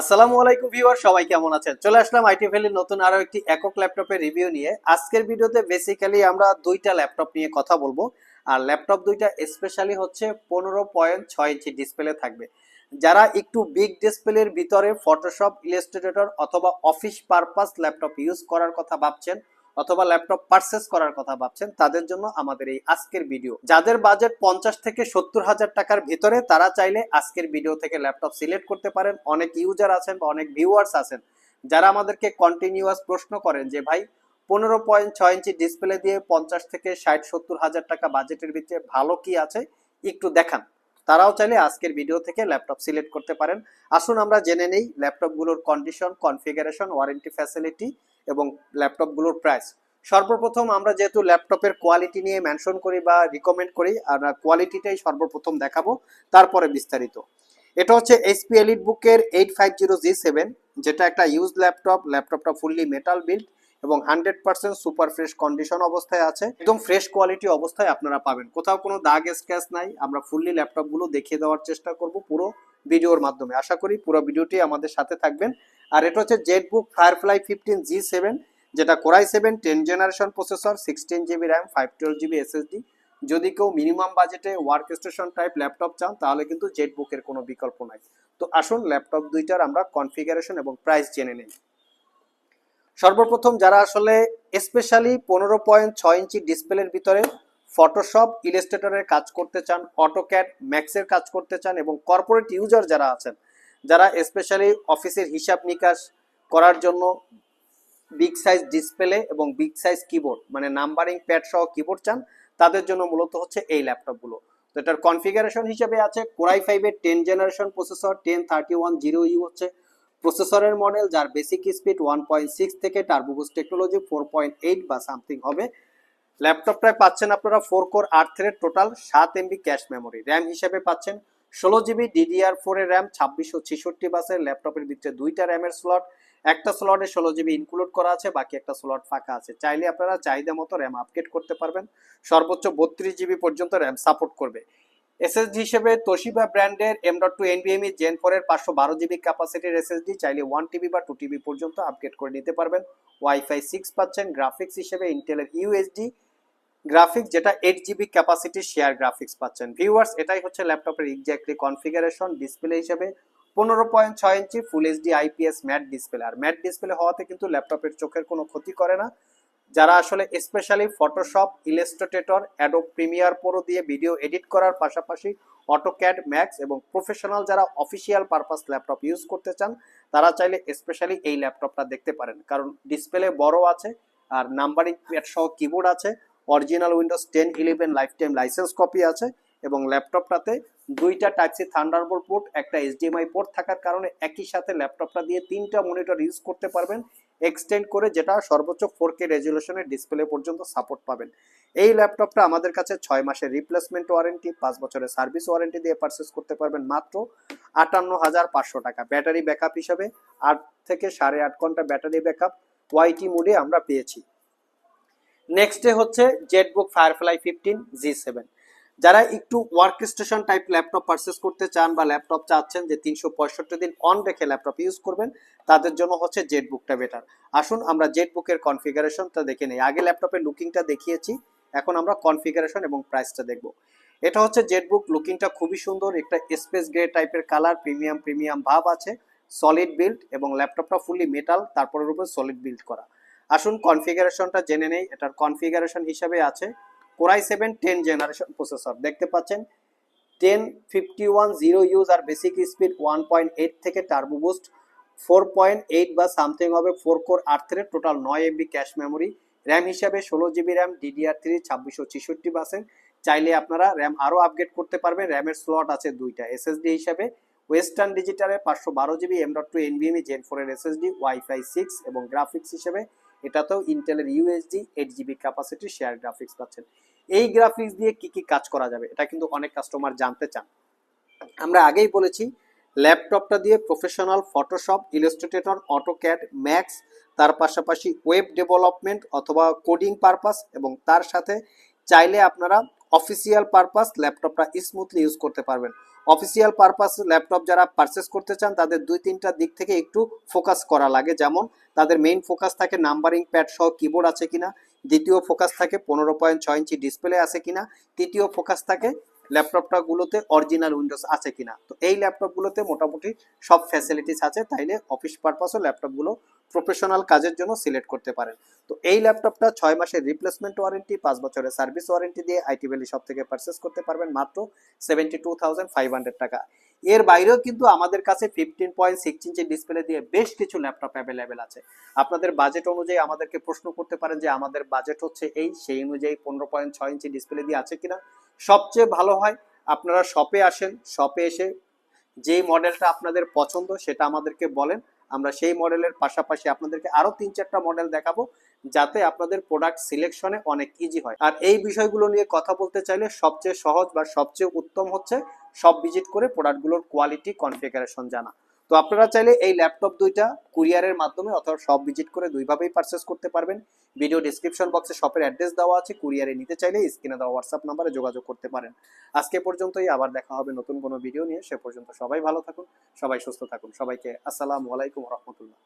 আসসালামু আলাইকুম ভিউয়ার, সবাই কেমন আছেন? চলে আসলাম আইটি ভ্যালির নতুন আরও একটি একক ল্যাপটপের রিভিউ নিয়ে। আজকের ভিডিওতে বেসিক্যালি আমরা দুইটা ল্যাপটপ নিয়ে কথা বলব। আর ল্যাপটপ দুইটা স্পেশালি হচ্ছে পনেরো পয়েন্ট ছয় ইঞ্চি ডিসপ্লে থাকবে। যারা একটু বিগ ডিসপ্লের ভিতরে ফটোশপ ইলাস্ট্রেটর অথবা অফিস পারপাস ল্যাপটপ ইউজ করার কথা ভাবছেন অথবা ল্যাপটপ পারচেস করার কথা ভাবছেন, তাদের জন্য আমাদের এই আজকের ভিডিও যাদের বাজেট পঞ্চাশ থেকে সত্তর হাজার টাকার ভিতরে, তারা চাইলে আজকের ভিডিও থেকে ল্যাপটপ সিলেক্ট করতে পারেন। অনেক ইউজার আছেন বা অনেক ভিউয়ার্স আছেন, যারা আমাদেরকে কন্টিনিউয়াস প্রশ্ন করেন যে, ভাই, পনেরো পয়েন্ট ছয় ইঞ্চি ডিসপ্লে দিয়ে পঞ্চাশ থেকে ষাট, সত্তর হাজার টাকা বাজেটের ভিতরে ভালো কি আছে? একটু দেখান। তারাও চাইলে আজকের ভিডিও থেকে ল্যাপটপ সিলেক্ট করতে পারেন। আসুন আমরা জেনে নেই ল্যাপটপগুলোর কন্ডিশন কনফিগারেশন ওয়ারেন্টি ফ্যাসিলিটি এবং ল্যাপটপগুলোর প্রাইস সর্বপ্রথম আমরা যেহেতু ল্যাপটপের কোয়ালিটি নিয়ে মেনশন করি বা রিকমেন্ড করি আমরা কোয়ালিটিটাই সর্বপ্রথম দেখাবো, তারপরে বিস্তারিত। এটা হচ্ছে এইচপি এলিট বুকের eight five zero G seven যেটা একটা ইউজ ল্যাপটপ ল্যাপটপটা ফুললি মেটাল বিল্ড এবং hundred percent super fresh condition অবস্থায় আছে। একদম ফ্রেশ কোয়ালিটি অবস্থায় আপনারা পাবেন। কোথাও কোনো দাগ, স্ক্র্যাচ নাই। আমরা ফুললি ল্যাপটপগুলো দেখিয়ে দেওয়ার চেষ্টা করব পুরো ভিডিওর মাধ্যমে। আশা করি পুরো ভিডিওটি আমাদের সাথে থাকবেন। আর এটা হচ্ছে ZBook Firefly fifteen G seven যেটা Core i seven ten generation processor sixteen GB RAM five twelve GB SSD যদি কেউ মিনিমাম বাজেটে ওয়ার্ক স্টেশন টাইপ ল্যাপটপ চান, তাহলে কিন্তু জেট বুকের কোনো বিকল্প নাই। তো আসুন ল্যাপটপ দুইটার আমরা কনফিগারেশন এবং প্রাইস জেনে নিই। সর্বপ্রথম যারা আসলে স্পেশালি পনেরো পয়েন্ট ছয় ইঞ্চি ডিসপ্লের ভিতরে ফটোশপ ইলাস্ট্রেটরের কাজ করতে চান অটোক্যাড ম্যাক্সের কাজ করতে চান এবং কর্পোরেট ইউজার যারা আছেন, যারা স্পেশালি অফিসের হিসাব নিকাশ করার জন্য বিগ সাইজ ডিসপ্লে এবং বিগ সাইজ কিবোর্ড মানে নাম্বারিং প্যাড সহ কিবোর্ড চান, তাদের জন্য মূলত হচ্ছে এই ল্যাপটপগুলো তো এটার কনফিগারেশন হিসেবে আছে কোরাই ফাইভের ten generation processor ten thirty one zero U হচ্ছে প্রসেসরের মডেল যার basic speed one point six থেকে turbo boost technology four point eight বা সামথিং হবে। ল্যাপটপটায় পাচ্ছেন আপনারা ফোর কোর আট থ্রেড টোটাল সাত এমবি ক্যাশ মেমোরি র্যাম হিসেবে পাচ্ছেন ষোলো জিবি ডিডিআর ফোর এর র্যাম ছাব্বিশশো ছেষট্টি বাসের ল্যাপটপের ভিতরে দুইটা র্যামের স্লট একটা স্লটে ষোলো জিবি ইনক্লুড করা আছে, বাকি একটা স্লট ফাঁকা আছে। চাইলে আপনারা চাহিদা মতো র্যাম আপগ্রেড করতে পারবেন। সর্বোচ্চ বত্রিশ জিবি পর্যন্ত র্যাম সাপোর্ট করবে। এসএসডি হিসেবে তোশিবা ব্র্যান্ডের এম ডট টু এনবিএমই জেন ফোর এর পাঁচশো বারো জিবি ক্যাপাসিটির এসএসডি চাইলে ওয়ান টিবি বা টু টিবি পর্যন্ত আপগ্রেড করে নিতে পারবেন। ওয়াইফাই সিক্স পাচ্ছেন। গ্রাফিক্স হিসেবে ইন্টেলের ইউএসডি গ্রাফিক্স যেটা eight GB capacity share graphics পাচ্ছেন। ভিউয়ার্স এটাই হচ্ছে ল্যাপটপের এক্স্যাক্টলি কনফিগারেশন ডিসপ্লে হিসেবে পনেরো পয়েন্ট ছয় inch full HD IPS matte display আর ম্যাট ডিসপ্লে হওয়াতে কিন্তু ল্যাপটপের চোখের কোনো ক্ষতি করে না। যারা আসলে specially Photoshop Illustrator Adobe Premiere Pro দিয়ে ভিডিও এডিট করার পাশাপাশি অটোক্যাড ম্যাক্স এবং প্রফেশনাল যারা অফিসিয়াল পারপাস ল্যাপটপ ইউজ করতে চান, তারা চাইলে স্পেশালি এই ল্যাপটপটা দেখতে পারেন। কারণ ডিসপ্লে বড় আছে, আর নাম্বারিং প্যাড সহ কিবোর্ড আছে original Windows ten eleven lifetime license copy আছে এবং ল্যাপটপটাতে দুইটা টাইপ সি থান্ডারবোল্ট পোর্ট একটা এইচডিএমআই পোর্ট থাকার কারণে একই সাথে ল্যাপটপটা দিয়ে তিনটা মনিটর ইউজ করতে পারবেন এক্সটেন্ড করে যেটা সর্বোচ্চ ফোর কে রেজুলেশনের ডিসপ্লে পর্যন্ত সাপোর্ট পাবেন। এই ল্যাপটপটা আমাদের কাছে ছয় মাসের রিপ্লেসমেন্ট ওয়ারেন্টি পাঁচ বছরের সার্ভিস ওয়ারেন্টি দিয়ে পারচেস করতে পারবেন মাত্র আটান্ন হাজার পাঁচশো টাকা। ব্যাটারি ব্যাকআপ হিসাবে আট থেকে সাড়ে আট ঘণ্টা ব্যাটারি ব্যাকআপ ওয়াইটি মোডে আমরা পেয়েছি। নেক্সটে হচ্ছে ZBook Firefly fifteen G seven যারা একটু work station type laptop purchase করতে চান বা ল্যাপটপ চাচ্ছেন যে তিনশো পঁয়ষট্টি দিন অন রেখে ল্যাপটপ ইউজ করবেন, তাদের জন্য হচ্ছে জেটবুকটা বেটার আসুন, আমরা জেটবুকের কনফিগারেশনটা দেখে নেই। আগে ল্যাপটপের লুকিংটা দেখিয়েছি, এখন আমরা কনফিগারেশন এবং প্রাইসটা দেখব। এটা হচ্ছে জেটবুক লুকিংটা খুবই সুন্দর, একটা স্পেস গ্রে টাইপের কালার প্রিমিয়াম প্রিমিয়াম ভাব আছে সলিড বিল্ড এবং ল্যাপটপটা ফুললি মেটাল তারপরের উপর সলিড বিল্ড করা। আসুন কনফিগারেশনটা জেনে নেই, এটার কনফিগারেশন হিসাবে আছে। Core i seven ten generation processor. দেখতে পাচ্ছেন, ten fifty one zero U আর basic speed one point eight থেকে turbo boost, four point eight বা সামথিং হবে, ফোর কোর আট টোটাল নয় এমবি ক্যাশ মেমোরি র্যাম হিসাবে ষোলো জিবি র্যাম ডিডিআর থ্রি ছাব্বিশশো ছেষট্টি পার্সেন্ট। চাইলে আপনারা র্যাম আরও আপগ্রেড করতে পারবেন র্যামের স্লট আছে দুইটা এসএসডি হিসাবে ওয়েস্টার্ন ডিজিটালে পাঁচশো বারো GB M dot two NVMe Gen ফোরের এসএসডি ওয়াইফাই সিক্স এবং গ্রাফিক্স হিসেবে। এটাতেও ইন্টেলের UHD eight GB capacity share graphics পাচ্ছেন। এই গ্রাফিক্স দিয়ে কি কি কাজ করা যাবে, এটা কিন্তু অনেক কাস্টমার জানতে চান। আমরা আগেই বলেছি, ল্যাপটপটা দিয়ে professional Photoshop Illustrator AutoCAD Max তার পাশাপাশি ওয়েব ডেভেলপমেন্ট অথবা কোডিং পারপাস এবং তার সাথে চাইলে আপনারা অফিসিয়াল পারপাস ল্যাপটপটা স্মুথলি ইউজ করতে পারবেন। অফিসিয়াল পারপাস ল্যাপটপ যারা পারচেস করতে চান, তাদের দুই তিনটা দিক থেকে একটু ফোকাস করা লাগে। যেমন, তাদের মেইন ফোকাস থাকে নাম্বারিং প্যাড সহ কিবোর্ড আছে কিনা, দ্বিতীয় ফোকাস থাকে পনেরো পয়েন্ট ছয় ইঞ্চি ডিসপ্লে আছে কিনা, তৃতীয় ফোকাস থাকে ল্যাপটপটা গুলোতে অরিজিনাল উইন্ডোজ আছে কিনা? তো এই ল্যাপটপগুলোতে মোটামুটি সব ফ্যাসিলিটিস আছে, তাইলে অফিস পারপাসও ল্যাপটপগুলো প্রফেশনাল কাজের জন্য সিলেক্ট করতে পারেন। তো এই ল্যাপটপটা ছয় মাসের রিপ্লেসমেন্ট ওয়ারেন্টি পাঁচ বছরের সার্ভিস ওয়ারেন্টি দিয়ে আইটি ভ্যালি সব থেকে পারচেস করতে পারবেন মাত্র seventy two thousand five hundred টাকা। এর বাইরেও কিন্তু আমাদের কাছে fifteen point six inch display দিয়ে বেশ কিছু ল্যাপটপ অ্যাভেলেবেল আছে। আপনাদের বাজেট অনুযায়ী আমাদেরকে প্রশ্ন করতে পারেন যে আমাদের বাজেট হচ্ছে এই, সেই অনুযায়ী পনেরো পয়েন্ট ছয় ইঞ্চি ডিসপ্লে দিয়ে আছে কিনা। সবচেয়ে ভালো হয়, আপনারা শপে আসেন শপে এসে যেই মডেলটা আপনাদের পছন্দ সেটা আমাদেরকে বলেন। আমরা সেই মডেলের পাশাপাশি আপনাদেরকে আরও তিন চারটা মডেল দেখাবো, যাতে আপনাদের প্রোডাক্ট সিলেকশনে অনেক ইজি হয়। আর এই বিষয়গুলো নিয়ে কথা বলতে চাইলে সবচেয়ে সহজ বা সবচেয়ে উত্তম হচ্ছে সব ভিজিট করে প্রোডাক্টগুলোর কোয়ালিটি কনফিগারেশন জানা। তো আপনারা চাইলে এই ল্যাপটপ দুইটা কুরিয়ারের মাধ্যমে অথবা সব ভিজিট করে দুইভাবেই পারচেস করতে পারবেন। ভিডিও ডিসক্রিপশন বক্সে শপের অ্যাড্রেস দেওয়া আছে। কুরিয়ারে নিতে চাইলে স্ক্রিনে দেওয়া হোয়াটসঅ্যাপ নাম্বারে যোগাযোগ করতে পারেন। আজকে পর্যন্তই, আবার দেখা হবে নতুন কোনো ভিডিও নিয়ে। সে পর্যন্ত সবাই ভালো থাকুন, সবাই সুস্থ থাকুন। সবাইকে আসসালামু আলাইকুম রহমতুল্লাহ।